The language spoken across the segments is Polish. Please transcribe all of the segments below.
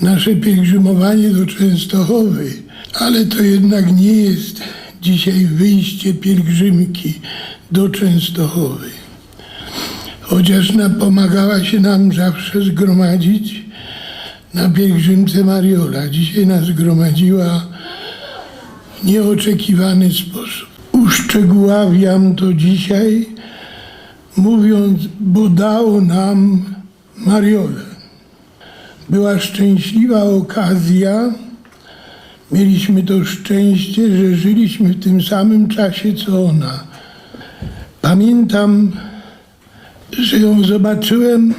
nasze pielgrzymowanie do Częstochowy, ale to jednak nie jest dzisiaj wyjście pielgrzymki do Częstochowy. Chociaż na, pomagała się nam zawsze zgromadzić na pielgrzymce Mariola. Dzisiaj nas zgromadziła w nieoczekiwany sposób. Uszczegóławiam to dzisiaj, mówiąc, bo dał nam Mariolę. Była szczęśliwa okazja. Mieliśmy to szczęście, że żyliśmy w tym samym czasie co ona. Pamiętam, że ją zobaczyłem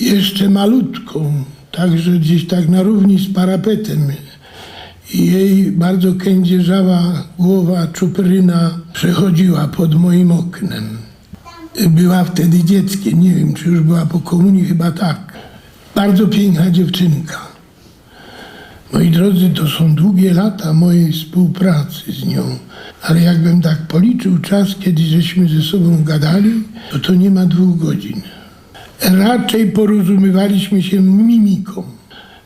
jeszcze malutką, także gdzieś tak na równi z parapetem. I jej bardzo kędzierzawa głowa czupryna przechodziła pod moim oknem. Była wtedy dzieckiem, nie wiem czy już była po komunii, chyba tak. Bardzo piękna dziewczynka. Moi drodzy, to są długie lata mojej współpracy z nią, ale jakbym tak policzył czas, kiedy żeśmy ze sobą gadali, to to nie ma dwóch godzin. Raczej porozumiewaliśmy się mimiką,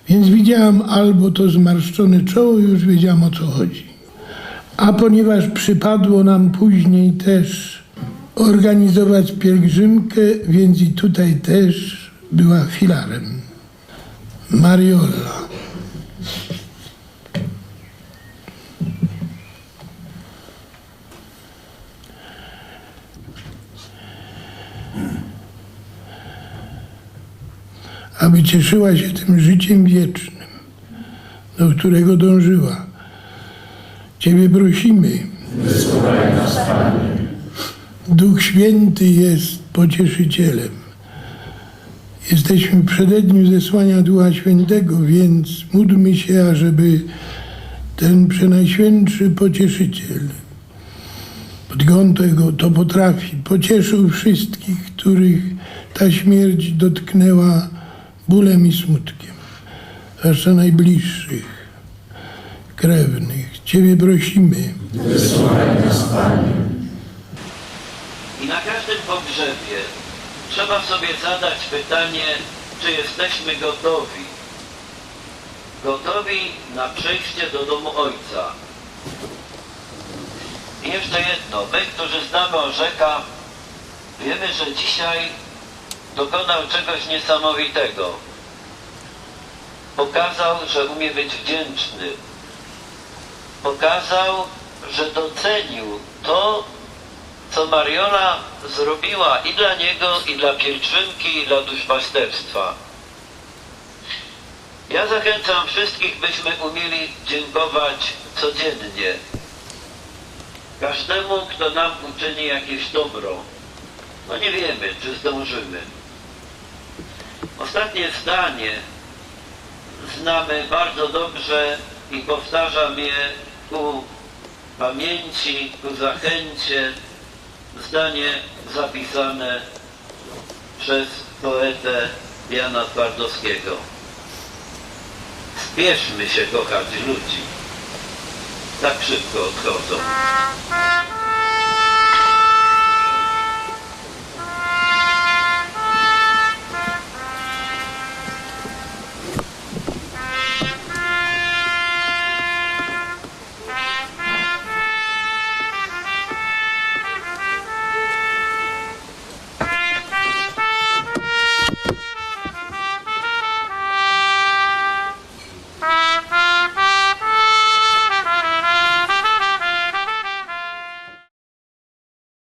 więc widziałam albo to zmarszczone czoło, już wiedziałam o co chodzi. A ponieważ przypadło nam później też organizować pielgrzymkę, więc i tutaj też była filarem. Mariola. aby cieszyła się tym życiem wiecznym, do którego dążyła. Ciebie prosimy. Duch Święty jest pocieszycielem. Jesteśmy w przededniu zesłania Ducha Świętego, więc módlmy się, ażeby ten Przenajświętszy Pocieszyciel, pod tego to potrafi, pocieszył wszystkich, których ta śmierć dotknęła bólem i smutkiem, zwłaszcza najbliższych, krewnych. Ciebie prosimy. I na każdym pogrzebie trzeba sobie zadać pytanie, czy jesteśmy gotowi. Gotowi na przejście do domu Ojca. I jeszcze jedno. My, którzy znamy Orzeka, wiemy, że dzisiaj dokonał czegoś niesamowitego. Pokazał, że umie być wdzięczny. Pokazał, że docenił to, co Mariola zrobiła i dla niego, i dla pielgrzymki, i dla duszpasterstwa. Ja zachęcam wszystkich, byśmy umieli dziękować codziennie. Każdemu, kto nam uczyni jakieś dobro. No nie wiemy, czy zdążymy. Ostatnie zdanie znamy bardzo dobrze i powtarzam je ku pamięci, ku zachęcie. Zdanie zapisane przez poetę Jana Twardowskiego. Spieszmy się kochać ludzi. Tak szybko odchodzą.